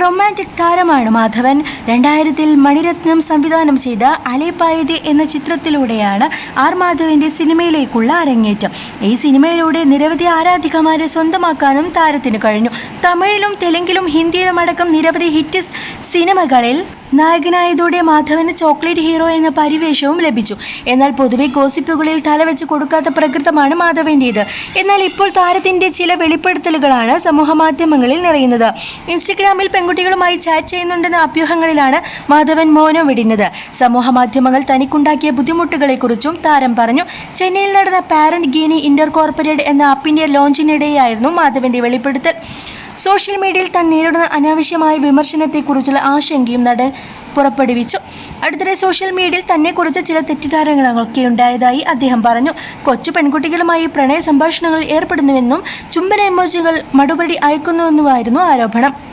Romantic താരമാണ് മാധവൻ. രണ്ടായിരത്തിൽ മണിരത്നം സംവിധാനം ചെയ്ത അലേപ്പായതി എന്ന ചിത്രത്തിലൂടെയാണ് ആർ മാധവന്റെ സിനിമയിലേക്കുള്ള അരങ്ങേറ്റം. ഈ സിനിമയിലൂടെ നിരവധി ആരാധികമാരെ സ്വന്തമാക്കാനും താരത്തിന് കഴിഞ്ഞു. തമിഴിലും തെലുങ്കിലും ഹിന്ദിയിലും അടക്കം നിരവധി ഹിറ്റ് സിനിമകളിൽ നായകനായതോടെ മാധവന് ചോക്ലേറ്റ് ഹീറോ എന്ന പരിവേഷവും ലഭിച്ചു. എന്നാൽ പൊതുവെ ഗോസിപ്പുകളിൽ തലവെച്ച് കൊടുക്കാത്ത പ്രകൃതമാണ് മാധവന്റേത് എന്നാൽ ഇപ്പോൾ താരത്തിന്റെ ചില വെളിപ്പെടുത്തലുകളാണ് സമൂഹ മാധ്യമങ്ങളിൽ നിറയുന്നത്. ഇൻസ്റ്റഗ്രാമിൽ പെൺകുട്ടികളുമായി ചാറ്റ് ചെയ്യുന്നുണ്ടെന്ന അഭ്യൂഹങ്ങളിലാണ് മാധവൻ മൗനം വിടുന്നത് സമൂഹ മാധ്യമങ്ങൾ തനിക്കുണ്ടാക്കിയ ബുദ്ധിമുട്ടുകളെക്കുറിച്ചും താരം പറഞ്ഞു. ചെന്നൈയിൽ നടന്ന പാരന്റ് ഗീനി ഇന്റർ കോർപ്പറേറ്റ് എന്ന ആപ്പിന്റെ ലോഞ്ചിനിടെയായിരുന്നു മാധവന്റെ വെളിപ്പെടുത്തൽ. സോഷ്യൽ മീഡിയയിൽ താൻ നേരിടുന്ന അനാവശ്യമായ വിമർശനത്തെക്കുറിച്ചുള്ള ആശങ്കയും നടൻ പുറപ്പെടുവിച്ചു. അടുത്തിടെ സോഷ്യൽ മീഡിയയിൽ തന്നെക്കുറിച്ച് ചില തെറ്റിദ്ധാരണകളൊക്കെ ഉണ്ടായതായി അദ്ദേഹം പറഞ്ഞു. കൊച്ചു പെൺകുട്ടികളുമായി പ്രണയ സംഭാഷണങ്ങളിൽ ഏർപ്പെടുന്നുവെന്നും ചുംബന എമോജികൾ മടുപടി അയക്കുന്നുവെന്നുമായിരുന്നു ആരോപണം.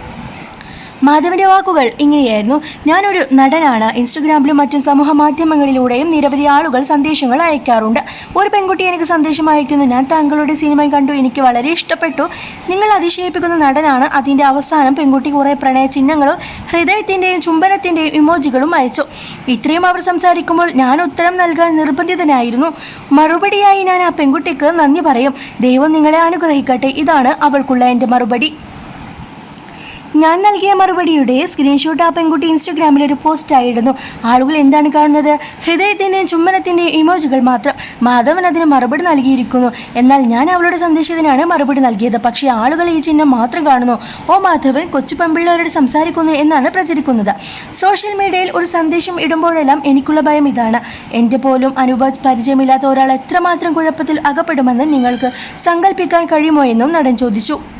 മാധവന്റെ വാക്കുകൾ ഇങ്ങനെയായിരുന്നു. ഞാനൊരു നടനാണ്. ഇൻസ്റ്റഗ്രാമിലും മറ്റും സമൂഹ മാധ്യമങ്ങളിലൂടെയും നിരവധി ആളുകൾ സന്ദേശങ്ങൾ അയക്കാറുണ്ട്. ഒരു പെൺകുട്ടി എനിക്ക് സന്ദേശം അയക്കുന്നു. ഞാൻ താങ്കളുടെ സിനിമ കണ്ടു. എനിക്ക് വളരെ ഇഷ്ടപ്പെട്ടു. നിങ്ങൾ അതിശയിപ്പിക്കുന്ന നടനാണ്. അതിന്റെ അവസാനം പെൺകുട്ടി കുറേ പ്രണയ ചിഹ്നങ്ങളും ഹൃദയത്തിന്റെയും ചുംബനത്തിന്റെയും ഇമോജികളും അയച്ചു. ഇത്രയും അവർ സംസാരിക്കുമ്പോൾ ഞാൻ ഉത്തരം നൽകാൻ നിർബന്ധിതനായിരുന്നു. മറുപടിയായി ഞാൻ ആ പെൺകുട്ടിക്ക് നന്ദി പറയും. ദൈവം നിങ്ങളെ അനുഗ്രഹിക്കട്ടെ. ഇതാണ് അവൾക്കുള്ള എന്റെ മറുപടി. ഞാൻ നൽകിയ മറുപടിയുടെ സ്ക്രീൻഷോട്ട് ആ പെൺകുട്ടി ഇൻസ്റ്റഗ്രാമിൽ ഒരു പോസ്റ്റായി ഇടുന്നു ആളുകൾ എന്താണ് കാണുന്നത്? ഹൃദയത്തിന്റെയും ചുമ്മനത്തിന്റെയും ഇമോജുകൾ മാത്രം മാധവൻ അതിന് മറുപടി നൽകിയിരിക്കുന്നു. എന്നാൽ ഞാൻ അവളുടെ സന്ദേശത്തിനാണ് മറുപടി നൽകിയത്. പക്ഷേ ആളുകൾ ഈ ചിഹ്നം മാത്രം കാണുന്നു. ഓ മാധവൻ കൊച്ചു പെൺപിള്ളേരോട് സംസാരിക്കുന്നു എന്നാണ് പ്രചരിക്കുന്നത്. സോഷ്യൽ മീഡിയയിൽ ഒരു സന്ദേശം ഇടുമ്പോഴെല്ലാം എനിക്കുള്ള ഭയം ഇതാണ്. എന്റെ പോലും അനുഭവ പരിചയമില്ലാത്ത ഒരാൾ എത്രമാത്രം കുഴപ്പത്തിൽ അകപ്പെടുമെന്ന് നിങ്ങൾക്ക് സങ്കല്പിക്കാൻ കഴിയുമോ എന്നും നടൻ ചോദിച്ചു.